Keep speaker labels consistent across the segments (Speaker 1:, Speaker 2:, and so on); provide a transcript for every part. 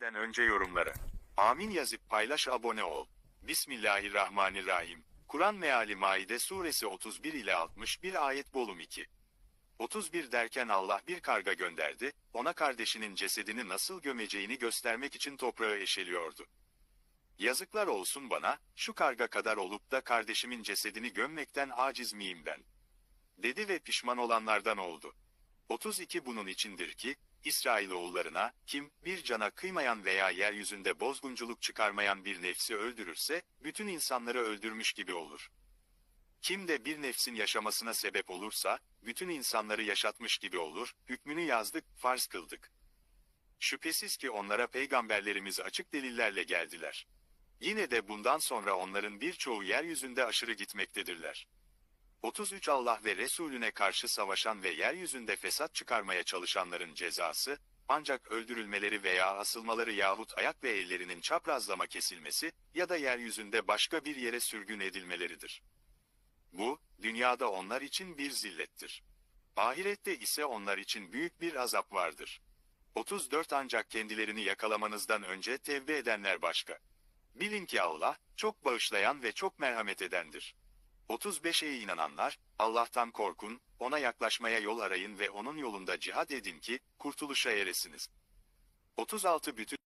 Speaker 1: Den önce yorumlara. Amin yazıp paylaş abone ol. Bismillahirrahmanirrahim. Kur'an meali Maide suresi 31 ile 61 ayet bolum 2. 31 derken Allah bir karga gönderdi, ona kardeşinin cesedini nasıl gömeceğini göstermek için toprağı eşeliyordu. Yazıklar olsun bana, şu karga kadar olup da kardeşimin cesedini gömmekten aciz miyim ben? Dedi ve pişman olanlardan oldu. 32 bunun içindir ki, İsrailoğullarına, kim, bir cana kıymayan veya yeryüzünde bozgunculuk çıkarmayan bir nefsi öldürürse, bütün insanları öldürmüş gibi olur. Kim de bir nefsin yaşamasına sebep olursa, bütün insanları yaşatmış gibi olur, hükmünü yazdık, farz kıldık. Şüphesiz ki onlara peygamberlerimiz açık delillerle geldiler. Yine de bundan sonra onların birçoğu yeryüzünde aşırı gitmektedirler. 33 Allah ve Resulüne karşı savaşan ve yeryüzünde fesat çıkarmaya çalışanların cezası, ancak öldürülmeleri veya asılmaları yahut ayak ve ellerinin çaprazlama kesilmesi ya da yeryüzünde başka bir yere sürgün edilmeleridir. Bu, dünyada onlar için bir zillettir. Ahirette ise onlar için büyük bir azap vardır. 34 Ancak kendilerini yakalamanızdan önce tevbe edenler başka. Bilin ki Allah, çok bağışlayan ve çok merhamet edendir. 35'e inananlar, Allah'tan korkun, ona yaklaşmaya yol arayın ve onun yolunda cihad edin ki, kurtuluşa eresiniz. 36 Bütün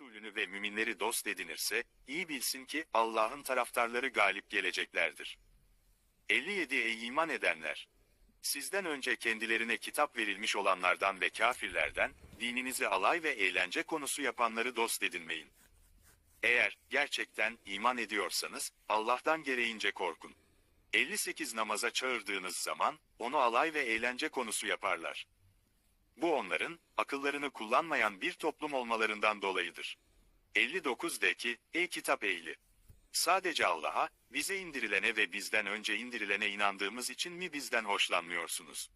Speaker 1: Resulünü ve müminleri dost edinirse, iyi bilsin ki Allah'ın taraftarları galip geleceklerdir. 57 Ey iman edenler! Sizden önce kendilerine kitap verilmiş olanlardan ve kafirlerden, dininizi alay ve eğlence konusu yapanları dost edinmeyin. Eğer gerçekten iman ediyorsanız, Allah'tan gereğince korkun. 58 namaza çağırdığınız zaman, onu alay ve eğlence konusu yaparlar. Bu onların, akıllarını kullanmayan bir toplum olmalarından dolayıdır. 59 de ki, ey kitap ehli! Sadece Allah'a, bize indirilene ve bizden önce indirilene inandığımız için mi bizden hoşlanmıyorsunuz?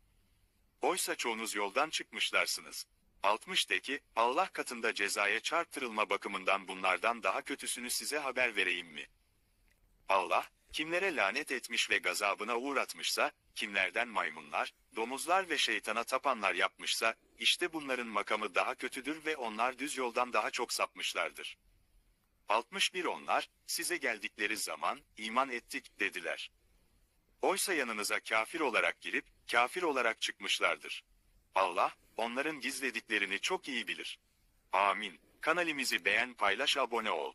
Speaker 1: Oysa çoğunuz yoldan çıkmışlarsınız. 60 de ki, Allah katında cezaya çarptırılma bakımından bunlardan daha kötüsünü size haber vereyim mi? Allah, kimlere lanet etmiş ve gazabına uğratmışsa, kimlerden maymunlar, domuzlar ve şeytana tapanlar yapmışsa, işte bunların makamı daha kötüdür ve onlar düz yoldan daha çok sapmışlardır. 61 Onlar, size geldikleri zaman, iman ettik, dediler. Oysa yanınıza kafir olarak girip, kafir olarak çıkmışlardır. Allah, onların gizlediklerini çok iyi bilir. Amin. Kanalimizi beğen paylaş abone ol.